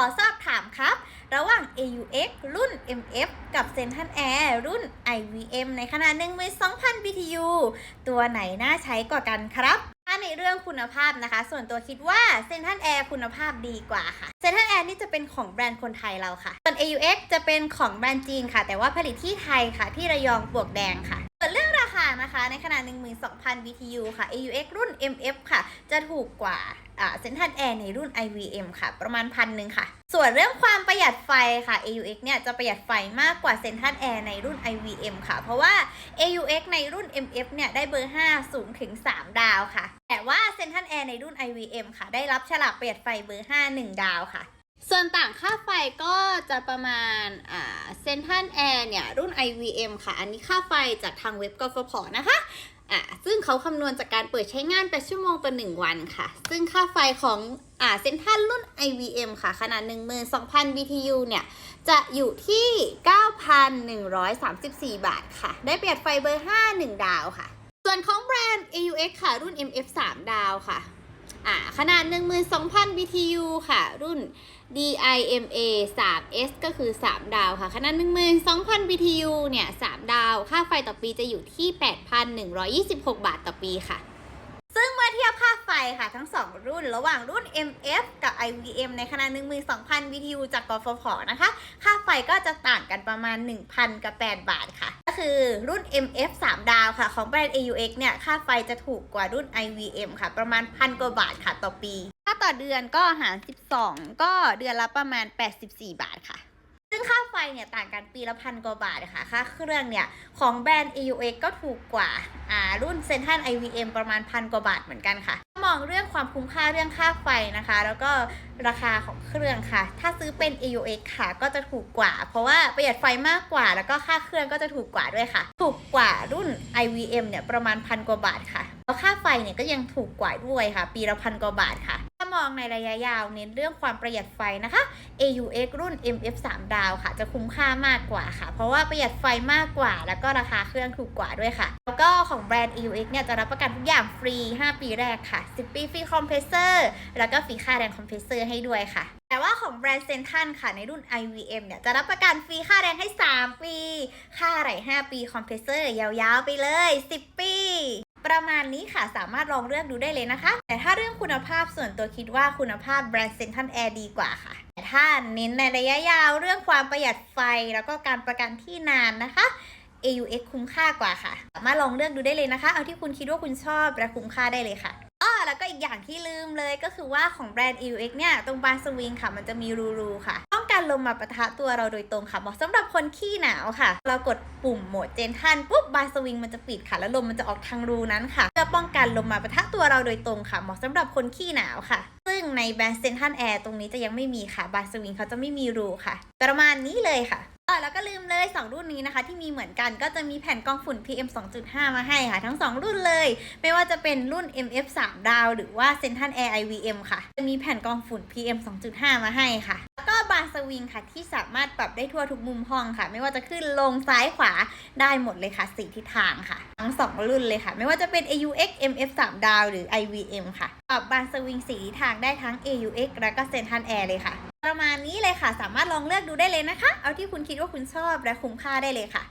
ขอสอบถามครับ ระหว่าง AUX รุ่น MF กับ Central Air รุ่น IVM ในขนาด12,000 BTU ตัวไหนน่าใช้กว่ากันครับถ้าในเรื่องคุณภาพนะคะ ส่วนตัวคิดว่า Central Air คุณภาพดีกว่าค่ะ Central Air นี่จะเป็นของแบรนด์คนไทยเราค่ะ ส่วน AUX จะเป็นของแบรนด์จีนค่ะ แต่ว่าผลิตที่ไทยค่ะ ที่ระยองปวกแดงค่ะ ส่วนเรื่องราคานะคะในขนาด 12,000 BTU ค่ะ AUX รุ่น MF ค่ะ จะถูกกว่าเซ็นทรัลแอร์ในรุ่น IVM ค่ะ ประมาณพันหนึ่งค่ะ ส่วนเรื่องความประหยัดไฟค่ะ AUX เนี่ยจะประหยัดไฟมากกว่าเซ็นทรัลแอร์ในรุ่น IVM ค่ะ เพราะว่า AUX ในรุ่น MF เนี่ยได้เบอร์ 5 สูงถึง 3 ดาวค่ะ แต่ว่าเซ็นทรัลแอร์ในรุ่น IVM ค่ะ ได้รับฉลากประหยัดไฟเบอร์ 5 1 ดาวค่ะ ส่วนต่างค่าไฟก็จะประมาณอ่าเซนทันแอร์เนี่ย รุ่น IVM ค่ะ อันนี้ค่าไฟจากทางเว็บกฟผนะคะอ่าซึ่งเขาคำนวณจากการเปิดใช้งาน 8 ชั่วโมงต่อ 1 วันค่ะ ซึ่งค่าไฟของอ่าเซนทันรุ่น IVM ค่ะ ขนาด 12,000 BTU เนี่ย จะอยู่ที่ 9,134 บาทค่ะ ได้ประหยัดไฟเบอร์ 5 1 ดาวค่ะ ส่วนของแบรนด์ AUX ค่ะ รุ่น MF 3 ดาวค่ะ อ่าขนาด 12,000 BTU ค่ะ รุ่น DIMA 3S ก็คือ 3 ดาวค่ะ ขนาด 12,000 BTU เนี่ย 3 ดาว ค่าไฟต่อปีจะอยู่ที่ 8,126 บาทต่อปีค่ะ ซึ่งเมื่อเทียบค่าไฟค่ะทั้ง 2 รุ่นระหว่างรุ่น MF กับ IVM ในขนาด 12,000 BTU จากกฟผนะคะ ค่าไฟก็จะต่างกันประมาณ 1,000 กับ 8 บาทค่ะ คือรุ่น MF 3 ดาวค่ะ ของแบรนด์ AUX เนี่ย ค่าไฟจะถูกกว่ารุ่น IVM ค่ะ ประมาณพันกว่าบาทค่ะต่อปี ถ้าต่อเดือนก็หาร 12 ก็เดือนละประมาณ 84 บาทค่ะ ซึ่งค่าไฟเนี่ยต่างกันปีละพันกว่าบาทค่ะค่าเครื่องเนี่ยของแบรนด์ AUX ก็ถูกกว่าอ่ารุ่น Central IVM ประมาณพันกว่าบาทเหมือนกันค่ะมองเรื่องความคุ้มค่าเรื่องค่าไฟนะคะ แล้วก็ราคาของเครื่องค่ะ ถ้าซื้อเป็น AUX ค่ะ ก็จะถูกกว่า เพราะว่าประหยัดไฟมากกว่า แล้วก็ค่าเครื่องก็จะถูกกว่าด้วยค่ะ ถูกกว่ารุ่น IVM เนี่ยประมาณพันกว่าบาทค่ะแล้วค่าไฟเนี่ยก็ยังถูกกว่าด้วยค่ะ ปีละพันกว่าบาทค่ะ มองในระยะยาวเน้นเรื่องความประหยัดไฟนะคะ AUX รุ่น MF 3ดาวค่ะ จะคุ้มค่ามากกว่าค่ะ เพราะว่าประหยัดไฟมากกว่า แล้วก็ราคาเครื่องถูกกว่าด้วยค่ะ แล้วก็ของแบรนด์ AUX เนี่ยจะรับประกันทุกอย่างฟรี 5 ปีแรกค่ะ 10 ปีฟรีคอมเพรสเซอร์แล้วก็ฟรีค่าแรงคอมเพรสเซอร์ให้ด้วยค่ะแต่ว่าของแบรนด์เซนทันค่ะในรุ่น IVM เนี่ยจะรับประกันฟรีค่าแรงให้ 3 ปี ค่าไหล5ปีคอมเพรสเซอร์ยาวๆไปเลย 10 ปี ประมาณนี้ค่ะสามารถลองเลือกดูได้เลยนะคะ แต่ถ้าเรื่องคุณภาพส่วนตัวคิดว่าคุณภาพแบรนด์เซนทันแอร์ดีกว่าค่ะ แต่ถ้าเน้นในระยะยาวเรื่องความประหยัดไฟแล้วก็การประกันที่นานนะคะ AUX คุ้มค่ากว่าค่ะ สามารถลองเลือกดูได้เลยนะคะ เอาที่คุณคิดว่าคุณชอบและคุ้มค่าได้เลยค่ะอ้อแล้วก็อีกอย่างที่ลืมเลยก็คือว่าของแบรนด์ AUX เนี่ย ตรงบานสวิงค่ะ มันจะมีรูๆค่ะ กันลมมาปะทะตัวเราโดยตรงค่ะเหมาะสำหรับคนขี้หนาวค่ะ เรากดปุ่มโหมดเจนทันปุ๊บบานสวิงมันจะปิดค่ะ แล้วลมมันจะออกทางรูนั้นค่ะเพื่อป้องกันลมมาปะทะตัวเราโดยตรงค่ะ เหมาะสำหรับคนขี้หนาวค่ะ ซึ่งในแบรนด์เซนทันแอร์ตรงนี้จะยังไม่มีค่ะบานสวิงเขาจะไม่มีรูค่ะ ประมาณนี้เลยค่ะเออแล้วก็ลืมเลย 2 รุ่นนี้นะคะ ที่มีเหมือนกันก็จะมีแผ่นกองฝุ่น PM 2.5 มาให้ค่ะ ทั้ง 2 รุ่นเลย ไม่ว่าจะเป็นรุ่น MF 3ดาว หรือว่า Central Air IVM ค่ะ จะมีแผ่นกองฝุ่น PM 2.5 มาให้ค่ะแล้วก็บาน สวิงค่ะ ที่สามารถปรับได้ทั่วทุกมุมห้องค่ะ ไม่ว่าจะขึ้นลงซ้ายขวาได้หมดเลยค่ะสี่ทิศทางค่ะ ทั้ง 2 รุ่นเลยค่ะ ไม่ว่าจะเป็น AUX MF 3ดาวหรือ IVM ค่ะ ปรับบานสวิงสี่ทิศทางได้ทั้ง AUX แล้วก็เซนทันแอร์เลยค่ะประมาณนี้เลยค่ะ สามารถลองเลือกดูได้เลยนะคะ เอาที่คุณคิดว่าคุณชอบและคุ้มค่าได้เลยค่ะ